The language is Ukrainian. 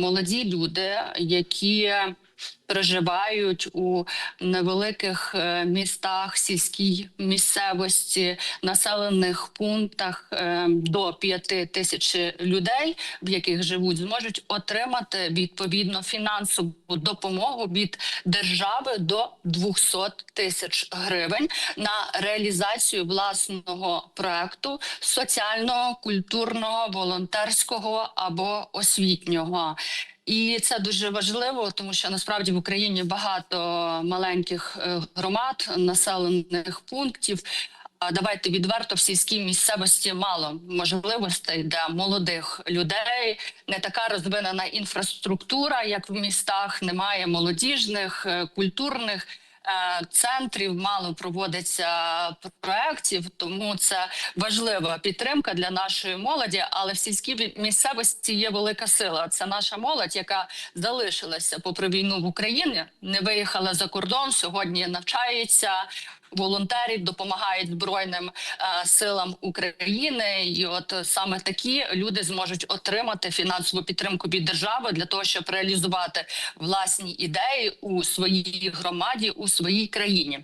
молоді люди, які проживають у невеликих е, містах, сільській місцевості, населених пунктах е, до 5 тисяч людей, в яких живуть, зможуть отримати відповідно фінансову допомогу від держави до 200 тисяч гривень на реалізацію власного проекту соціального, культурного, волонтерського або освітнього. І це дуже важливо, тому що насправді в Україні багато маленьких е, громад, населених пунктів. А давайте відверто в сільській місцевості мало можливостей для молодих людей. Не така розвинена інфраструктура, як в містах. Немає молодіжних, е, культурних центрів, мало проводиться проєктів, тому це важлива підтримка для нашої молоді. Але в сільській місцевості є велика сила. Це наша молодь, яка залишилася попри війну в Україні, не виїхала за кордон. Сьогодні навчається. Волонтерів допомагають збройним е, силам України, і от саме такі люди зможуть отримати фінансову підтримку від держави для того, щоб реалізувати власні ідеї у своїй громаді, у своїй країні.